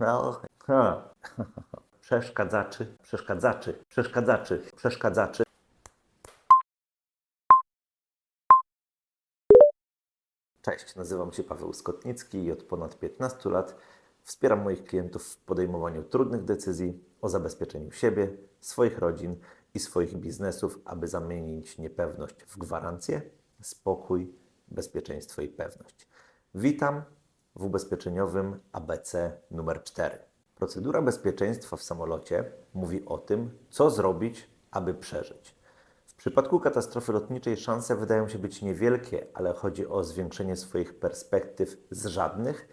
No, ha. Przeszkadzaczy, przeszkadzaczy, przeszkadzaczy, przeszkadzaczy. Cześć, nazywam się Paweł Skotnicki i od ponad 15 lat wspieram moich klientów w podejmowaniu trudnych decyzji o zabezpieczeniu siebie, swoich rodzin i swoich biznesów, aby zamienić niepewność w gwarancję, spokój, bezpieczeństwo i pewność. Witam w ubezpieczeniowym ABC numer 4. Procedura bezpieczeństwa w samolocie mówi o tym, co zrobić, aby przeżyć. W przypadku katastrofy lotniczej szanse wydają się być niewielkie, ale chodzi o zwiększenie swoich perspektyw z żadnych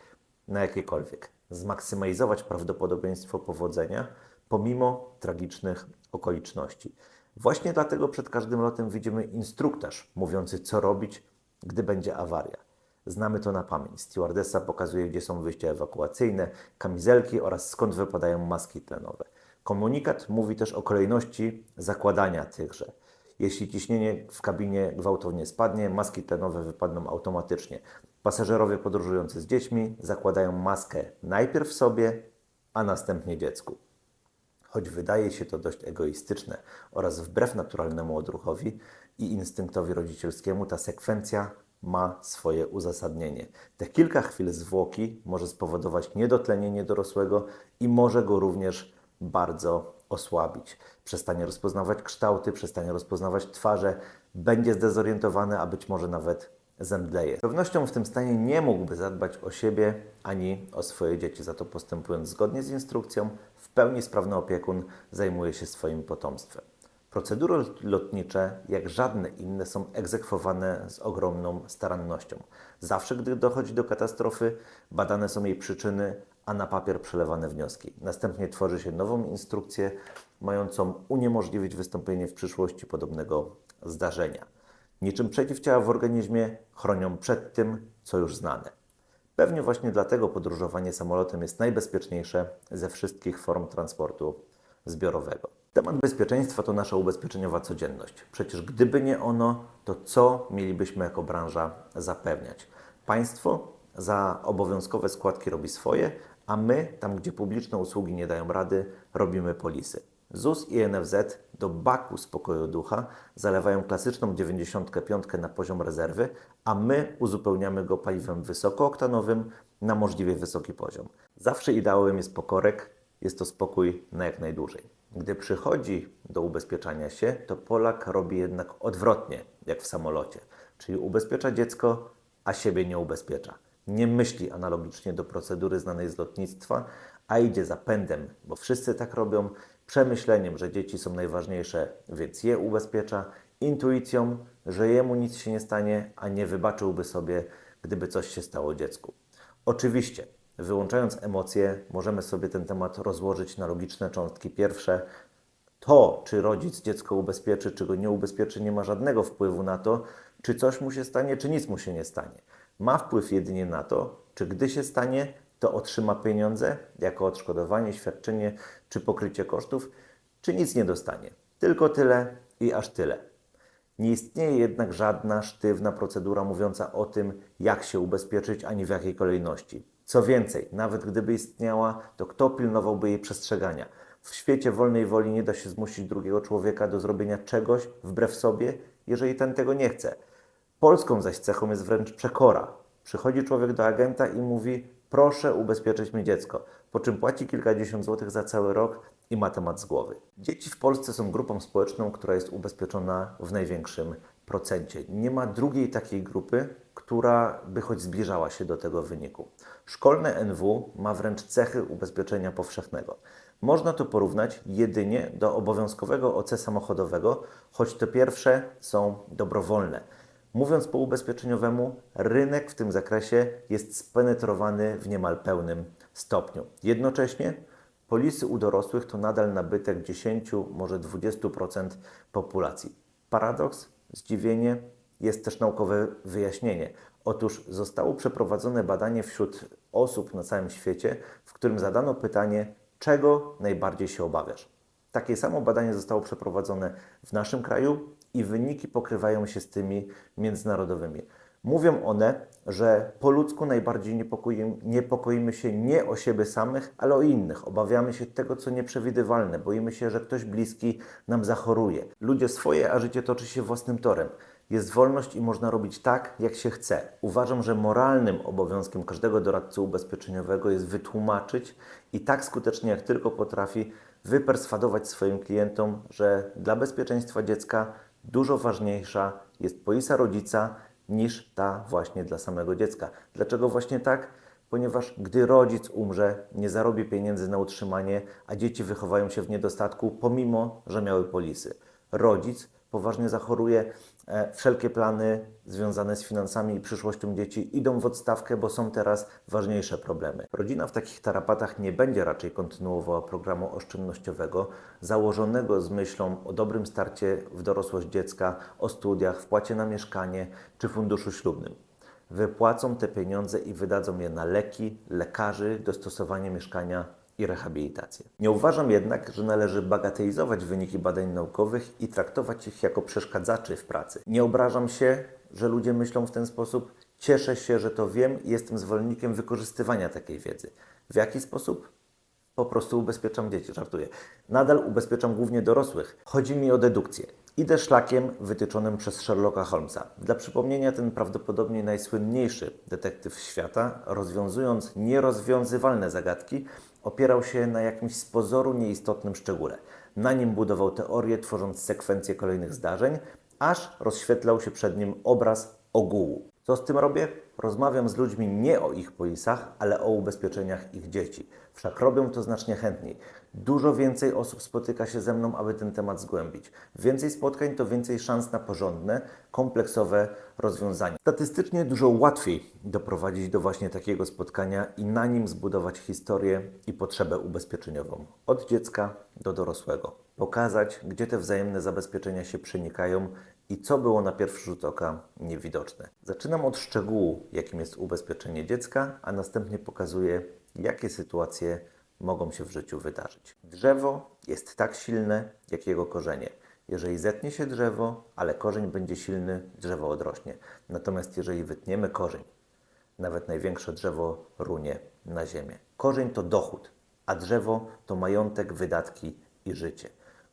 na jakiekolwiek. Zmaksymalizować prawdopodobieństwo powodzenia pomimo tragicznych okoliczności. Właśnie dlatego przed każdym lotem widzimy instruktaż mówiący, co robić, gdy będzie awaria. Znamy to na pamięć. Stewardessa pokazuje, gdzie są wyjścia ewakuacyjne, kamizelki oraz skąd wypadają maski tlenowe. Komunikat mówi też o kolejności zakładania tychże. Jeśli ciśnienie w kabinie gwałtownie spadnie, maski tlenowe wypadną automatycznie. Pasażerowie podróżujący z dziećmi zakładają maskę najpierw sobie, a następnie dziecku. Choć wydaje się to dość egoistyczne oraz wbrew naturalnemu odruchowi i instynktowi rodzicielskiemu, ta sekwencja ma swoje uzasadnienie. Te kilka chwil zwłoki może spowodować niedotlenienie dorosłego i może go również bardzo osłabić. Przestanie rozpoznawać kształty, przestanie rozpoznawać twarze, będzie zdezorientowany, a być może nawet zemdleje. Z pewnością w tym stanie nie mógłby zadbać o siebie ani o swoje dzieci. Za to postępując zgodnie z instrukcją, w pełni sprawny opiekun zajmuje się swoim potomstwem. Procedury lotnicze, jak żadne inne, są egzekwowane z ogromną starannością. Zawsze, gdy dochodzi do katastrofy, badane są jej przyczyny, a na papier przelewane wnioski. Następnie tworzy się nową instrukcję, mającą uniemożliwić wystąpienie w przyszłości podobnego zdarzenia. Niczym przeciwciała w organizmie chronią przed tym, co już znane. Pewnie właśnie dlatego podróżowanie samolotem jest najbezpieczniejsze ze wszystkich form transportu zbiorowego. Temat bezpieczeństwa to nasza ubezpieczeniowa codzienność. Przecież gdyby nie ono, to co mielibyśmy jako branża zapewniać? Państwo za obowiązkowe składki robi swoje, a my, tam gdzie publiczne usługi nie dają rady, robimy polisy. ZUS i NFZ do baku spokoju ducha zalewają klasyczną 95 na poziom rezerwy, a my uzupełniamy go paliwem wysokooktanowym na możliwie wysoki poziom. Zawsze ideałem jest pokorek, jest to spokój na jak najdłużej. Gdy przychodzi do ubezpieczania się, to Polak robi jednak odwrotnie, jak w samolocie, czyli ubezpiecza dziecko, a siebie nie ubezpiecza. Nie myśli analogicznie do procedury znanej z lotnictwa, a idzie za pędem, bo wszyscy tak robią, przemyśleniem, że dzieci są najważniejsze, więc je ubezpiecza, intuicją, że jemu nic się nie stanie, a nie wybaczyłby sobie, gdyby coś się stało dziecku. Oczywiście, wyłączając emocje, możemy sobie ten temat rozłożyć na logiczne cząstki. Pierwsze, to, czy rodzic dziecko ubezpieczy, czy go nie ubezpieczy, nie ma żadnego wpływu na to, czy coś mu się stanie, czy nic mu się nie stanie. Ma wpływ jedynie na to, czy gdy się stanie, to otrzyma pieniądze jako odszkodowanie, świadczenie czy pokrycie kosztów, czy nic nie dostanie. Tylko tyle i aż tyle. Nie istnieje jednak żadna sztywna procedura mówiąca o tym, jak się ubezpieczyć, ani w jakiej kolejności. Co więcej, nawet gdyby istniała, to kto pilnowałby jej przestrzegania? W świecie wolnej woli nie da się zmusić drugiego człowieka do zrobienia czegoś wbrew sobie, jeżeli ten tego nie chce. Polską zaś cechą jest wręcz przekora. Przychodzi człowiek do agenta i mówi: Proszę ubezpieczyć mi dziecko, po czym płaci kilkadziesiąt złotych za cały rok i ma temat z głowy. Dzieci w Polsce są grupą społeczną, która jest ubezpieczona w największym procencie. Nie ma drugiej takiej grupy, która by choć zbliżała się do tego wyniku. Szkolne NW ma wręcz cechy ubezpieczenia powszechnego. Można to porównać jedynie do obowiązkowego OC samochodowego, choć te pierwsze są dobrowolne. Mówiąc po ubezpieczeniowemu, rynek w tym zakresie jest spenetrowany w niemal pełnym stopniu. Jednocześnie polisy u dorosłych to nadal nabytek 10, może 20% populacji. Paradoks, zdziwienie, jest też naukowe wyjaśnienie. Otóż zostało przeprowadzone badanie wśród osób na całym świecie, w którym zadano pytanie, czego najbardziej się obawiasz. Takie samo badanie zostało przeprowadzone w naszym kraju i wyniki pokrywają się z tymi międzynarodowymi. Mówią one, że po ludzku najbardziej niepokoi, niepokoimy się nie o siebie samych, ale o innych. Obawiamy się tego, co nieprzewidywalne. Boimy się, że ktoś bliski nam zachoruje. Ludzie swoje, a życie toczy się własnym torem. Jest wolność i można robić tak, jak się chce. Uważam, że moralnym obowiązkiem każdego doradcy ubezpieczeniowego jest wytłumaczyć i tak skutecznie, jak tylko potrafi, wyperswadować swoim klientom, że dla bezpieczeństwa dziecka dużo ważniejsza jest polisa rodzica niż ta właśnie dla samego dziecka. Dlaczego właśnie tak? Ponieważ gdy rodzic umrze, nie zarobi pieniędzy na utrzymanie, a dzieci wychowają się w niedostatku, pomimo że miały polisy. Rodzic poważnie zachoruje, wszelkie plany związane z finansami i przyszłością dzieci idą w odstawkę, bo są teraz ważniejsze problemy. Rodzina w takich tarapatach nie będzie raczej kontynuowała programu oszczędnościowego, założonego z myślą o dobrym starcie w dorosłość dziecka, o studiach, wpłacie na mieszkanie czy funduszu ślubnym wypłacą te pieniądze i wydadzą je na leki, lekarzy, dostosowanie mieszkania i rehabilitację. Nie uważam jednak, że należy bagatelizować wyniki badań naukowych i traktować ich jako przeszkadzaczy w pracy. Nie obrażam się, że ludzie myślą w ten sposób. Cieszę się, że to wiem i jestem zwolennikiem wykorzystywania takiej wiedzy. W jaki sposób? Po prostu ubezpieczam dzieci, żartuję. Nadal ubezpieczam głównie dorosłych. Chodzi mi o dedukcję. Idę szlakiem wytyczonym przez Sherlocka Holmesa. Dla przypomnienia, ten prawdopodobnie najsłynniejszy detektyw świata, rozwiązując nierozwiązywalne zagadki, opierał się na jakimś z pozoru nieistotnym szczególe. Na nim budował teorię, tworząc sekwencję kolejnych zdarzeń, aż rozświetlał się przed nim obraz ogółu. Co z tym robię? Rozmawiam z ludźmi nie o ich polisach, ale o ubezpieczeniach ich dzieci. Wszak robią to znacznie chętniej. Dużo więcej osób spotyka się ze mną, aby ten temat zgłębić. Więcej spotkań to więcej szans na porządne, kompleksowe rozwiązania. Statystycznie dużo łatwiej doprowadzić do właśnie takiego spotkania i na nim zbudować historię i potrzebę ubezpieczeniową. Od dziecka do dorosłego. Pokazać, gdzie te wzajemne zabezpieczenia się przenikają i co było na pierwszy rzut oka niewidoczne. Zaczynam od szczegółu, jakim jest ubezpieczenie dziecka, a następnie pokazuję, jakie sytuacje mogą się w życiu wydarzyć. Drzewo jest tak silne, jak jego korzenie. Jeżeli zetnie się drzewo, ale korzeń będzie silny, drzewo odrośnie. Natomiast jeżeli wytniemy korzeń, nawet największe drzewo runie na ziemię. Korzeń to dochód, a drzewo to majątek, wydatki i życie.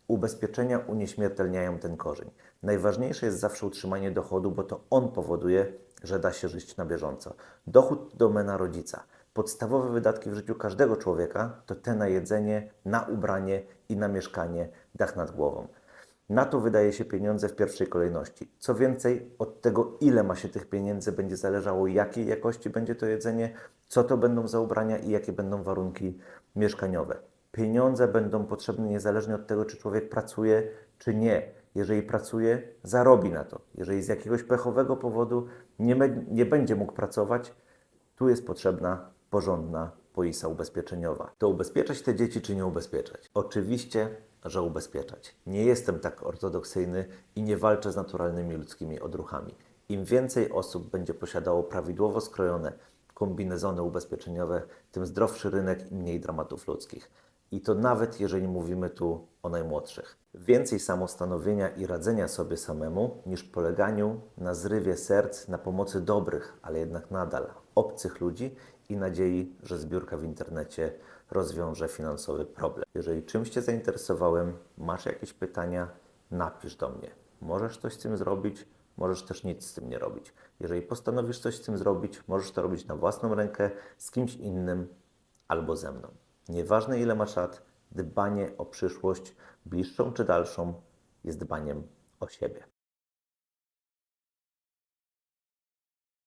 Ubezpieczenia unieśmiertelniają ten korzeń. Najważniejsze jest zawsze utrzymanie dochodu, bo to on powoduje, że da się żyć na bieżąco. Dochód to domena rodzica. Podstawowe wydatki w życiu każdego człowieka to te na jedzenie, na ubranie i na mieszkanie, dach nad głową. Na to wydaje się pieniądze w pierwszej kolejności. Co więcej, od tego, ile ma się tych pieniędzy, będzie zależało, jakiej jakości będzie to jedzenie, co to będą za ubrania i jakie będą warunki mieszkaniowe. Pieniądze będą potrzebne niezależnie od tego, czy człowiek pracuje, czy nie. Jeżeli pracuje, zarobi na to. Jeżeli z jakiegoś pechowego powodu nie, nie będzie mógł pracować, tu jest potrzebna porządna polisa ubezpieczeniowa. To ubezpieczać te dzieci, czy nie ubezpieczać? Oczywiście, że ubezpieczać. Nie jestem tak ortodoksyjny i nie walczę z naturalnymi ludzkimi odruchami. Im więcej osób będzie posiadało prawidłowo skrojone kombinezony ubezpieczeniowe, tym zdrowszy rynek i mniej dramatów ludzkich. I to nawet jeżeli mówimy tu o najmłodszych. Więcej samostanowienia i radzenia sobie samemu niż poleganiu na zrywie serc, na pomocy dobrych, ale jednak nadal obcych ludzi i nadziei, że zbiórka w internecie rozwiąże finansowy problem. Jeżeli czymś Cię zainteresowałem, masz jakieś pytania, napisz do mnie. Możesz coś z tym zrobić, możesz też nic z tym nie robić. Jeżeli postanowisz coś z tym zrobić, możesz to robić na własną rękę, z kimś innym albo ze mną. Nieważne ile masz lat, dbanie o przyszłość, bliższą czy dalszą, jest dbaniem o siebie.